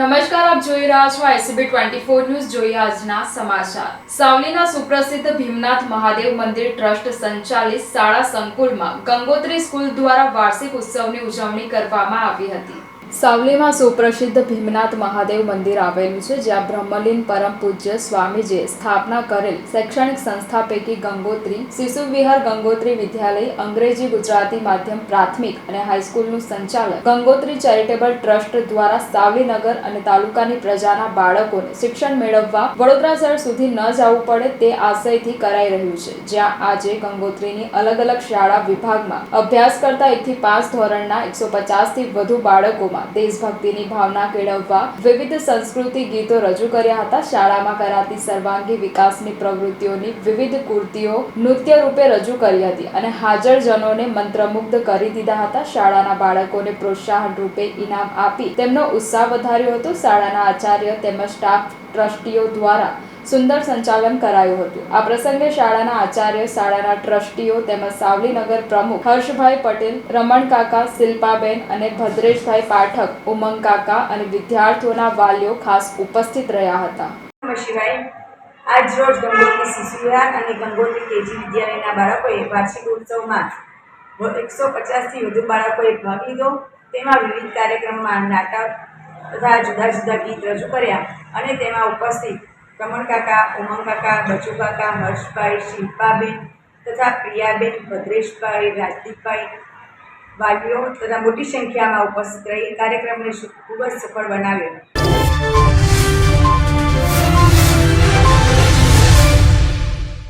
નમસ્કાર, આપ જોઈ રહ્યા છો આઈસીબી ટ્વેન્ટી ફોર ન્યૂઝ. જોઈએ આજના સમાચાર. સાવલીના સુપ્રસિદ્ધ ભીમનાથ મહાદેવ મંદિર ટ્રસ્ટ સંચાલિત શાળા સંકુલમાં ગંગોત્રી સ્કૂલ દ્વારા વાર્ષિક ઉત્સવની ઉજવણી કરવામાં આવી હતી. સાવલીમાં સુપ્રસિદ્ધ ભીમનાથ મહાદેવ મંદિર આવેલું છે, જ્યાં બ્રહ્મલીન પરમ પૂજ્ય સ્વામીજીએ સ્થાપના કરેલ શૈક્ષણિક સંસ્થા પૈકી ગંગોત્રી, શિશુ વિહાર ગંગોત્રી વિદ્યાલય, અંગ્રેજી ગુજરાતી માધ્યમ પ્રાથમિક અને હાઈસ્કૂલનું સંચાલન. ગંગોત્રી ચેરિટેબલ ટ્રસ્ટ દ્વારા સાવલીનગર અને તાલુકાની પ્રજાના બાળકોને શિક્ષણ મેળવવા વડોદરા શહેર સુધી ન જવું પડે તે આશયથી કરાઈ રહ્યું છે, જ્યાં આજે ગંગોત્રીની અલગ અલગ શાળા વિભાગમાં અભ્યાસ કરતા એકથી પાંચ ધોરણના એકસો પચાસથી વધુ બાળકોમાં દેશભક્તિની ભાવના કેળવવા વિવિધ સંસ્કૃતિ ગીતો રજૂ કર્યા હતા. શાળામાં કરાતી સર્વાંગી વિકાસની પ્રવૃત્તિઓની વિવિધ કૃતિઓ નૃત્ય રૂપે રજૂ કરી હતી અને હાજરજનોને મંત્રમુગ્ધ કરી દીધા હતા. શાળાના બાળકોને પ્રોત્સાહન રૂપે ઇનામ આપી તેમનો ઉત્સાહ વધાર્યો હતો. શાળાના આચાર્ય તેમજ સ્ટાફ ટ્રસ્ટીઓ દ્વારા સુંદર સંચાલન કરાયું હતું. આ પ્રસંગે શાળાના આચાર્ય, શાળાના ટ્રસ્ટીઓ તેમજ સાવલીનગર પ્રમુખ હર્ષભાઈ પટેલ, રમણ કાકા, શિલ્પાબેન અને ભદ્રેશભાઈ પાઠક, ઉમંગ કાકા અને વિદ્યાર્થીઓના વાલીઓ ખાસ ઉપસ્થિત રહ્યા હતા. શિવાય આજ રોજ ગંગોત્રી શિશુ વિહાર અને ગંગોત્રી કેજી વિદ્યાલયના બાળકોએ વાર્ષિક ઉત્સવમાં એકસો પચાસથી વધુ બાળકોએ ભાગ લીધો. તેમાં વિવિધ કાર્યક્રમમાં નાટક તથા જુદા જુદા ગીત રજૂ કર્યા અને તેમાં ઉપસ્થિત રમણ કાકા, ઉમંગ કાકા બચુ કાકા, હર્ષભાઈ, શિલ્પાબેન તથા પ્રિયાબેન, ભદ્રેશભાઈ, રાજદીપભાઈ વાલીઓ તથા મોટી સંખ્યામાં ઉપસ્થિત રહી કાર્યક્રમને ખૂબ જ સફળ બનાવ્યો.